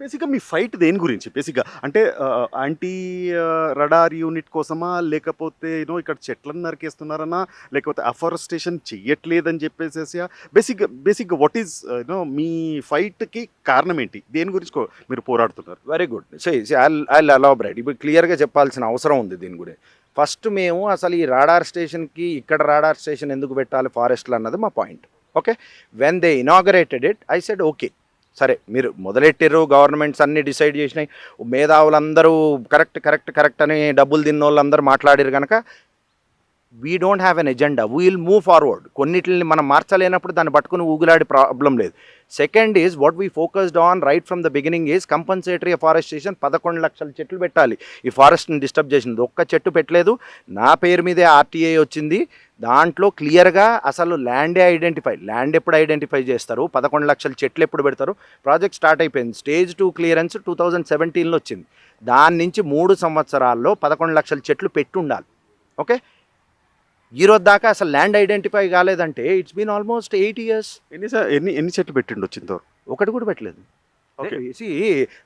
బేసిక్గా మీ ఫైట్ దేని గురించి? బేసిక్గా అంటే యాంటీ రడార్ యూనిట్ కోసమా? లేకపోతే యూనో ఇక్కడ చెట్లను నరికేస్తున్నారనా? లేకపోతే అఫారెస్టేషన్ చెయ్యట్లేదని చెప్పేసేసి బేసిక్గా బేసిక్గా వాట్ ఈస్ యూనో మీ ఫైట్కి కారణం ఏంటి? దేని గురించి కో- మీరు పోరాడుతున్నారు? Very good so I elaborate ఇప్పుడు క్లియర్గా చెప్పాల్సిన అవసరం ఉంది దీని గురించి. ఫస్ట్ మేము అసలు ఈ రాడార్ స్టేషన్కి ఇక్కడ రాడార్ స్టేషన్ ఎందుకు పెట్టాలి? ఫారెస్ట్లో అన్నది మా point okay when they inaugurated it I said okay సరే మీరు మొదలెట్టారు గవర్నమెంట్స్ అన్ని డిసైడ్ చేసినాయి. మేధావులందరూ కరెక్ట్ కరెక్ట్ కరెక్ట్ అని డబ్బులు తిన్న వాళ్ళందరూ మాట్లాడారు కనుక we don't have an agenda we'll move forward కొన్నిటిని మనం మార్చలేనప్పుడు దాన్ని పట్టుకుని ఊగులాడి ప్రాబ్లం లేదు. Second is what we focused on right from the beginning is compensatory afforestation పదకొండు లక్షల చెట్లు పెట్టాలి. ఈ ఫారెస్ట్ని డిస్టర్బ్ చేసింది. ఒక్క చెట్టు పెట్టలేదు. నా పేరు మీదే ఆర్టీఐ వచ్చింది. దాంట్లో క్లియర్గా అసలు ల్యాండే ఐడెంటిఫై ల్యాండ్ ఎప్పుడు ఐడెంటిఫై చేస్తారు? పదకొండు లక్షల చెట్లు ఎప్పుడు పెడతారు? ప్రాజెక్ట్ స్టార్ట్ అయిపోయింది. Stage two clearance two thousand సెవెంటీన్లో వచ్చింది. దాని నుంచి మూడు సంవత్సరాల్లో పదకొండు లక్షల చెట్లు పెట్టుండాలి. ఓకే? ఈ రోజు దాకా అసలు land identify కాలేదంటే it's been almost eight years ఎన్ని ఎన్ని ఎన్ని చెట్లు పెట్టిండు వచ్చిందో ఒకటి కూడా పెట్టలేదు. Okay. See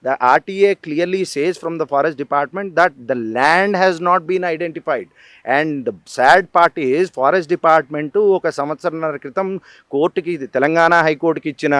the RTA clearly says from the forest department that the land has not been identified and the sad part is forest department ఒక సంవత్సరంన్నర క్రితం కోర్టుకి తెలంగాణ హైకోర్టుకి ఇచ్చిన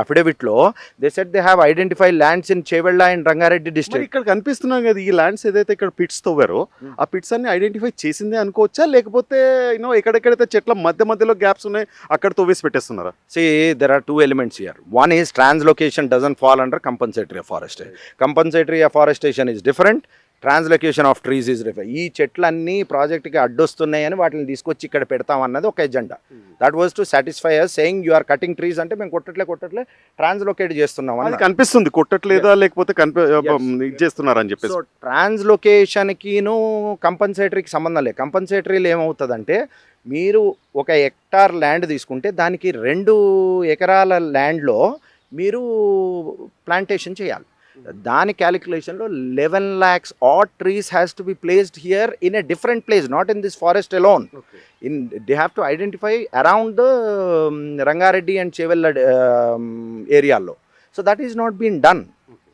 అఫిడవిట్లో they said they have identify lands in Chevella and Rangareddy district ఇక్కడ కనిపిస్తున్నాం కదా ఈ ల్యాండ్స్ ఏదైతే ఇక్కడ పిట్స్ తవ్వారో Hmm. ఆ పిట్స్ అన్ని ఐడెంటిఫై చేసిందే అనుకోవచ్చా లేకపోతే యూనో ఎక్కడెక్కడైతే చెట్ల మధ్య మధ్యలో గ్యాప్స్ ఉన్నాయి అక్కడ తవ్వేసి పెట్టేస్తున్నారా See, there are two elements here. One is translocation doesn't fall under compensatory afforestation. Compensatory afforestation is different. Translocation of trees is refer ఈ చెట్లన్నీ ప్రాజెక్ట్కి అడ్డొస్తున్నాయని వాటిని తీసుకొచ్చి ఇక్కడ పెడతాం అన్నది ఒక agenda. That was to satisfy us saying you are cutting trees అంటే మేము కొట్టట్లే కొట్టట్లే ట్రాన్స్లొకేట్ చేస్తున్నాం అన్న. కనిపిస్తుంది కొట్టట్లేదా లేకపోతే చేస్తున్నారని చెప్పేసి. సో ట్రాన్స్లొకేషన్కిను కంపన్సేటరీకి సంబంధం లేదు. కంపన్సేటరీలు ఏమవుతుందంటే మీరు ఒక హెక్టార్ ల్యాండ్ తీసుకుంటే దానికి రెండు ఎకరాల ల్యాండ్లో మీరు ప్లాంటేషన్ చేయాలి. దాని క్యాలిక్యులేషన్లో eleven lakhs of trees has to be placed here in a different place not in this forest alone in they have to identify around the Rangareddy and Chevella ఏరియాల్లో so that is not been done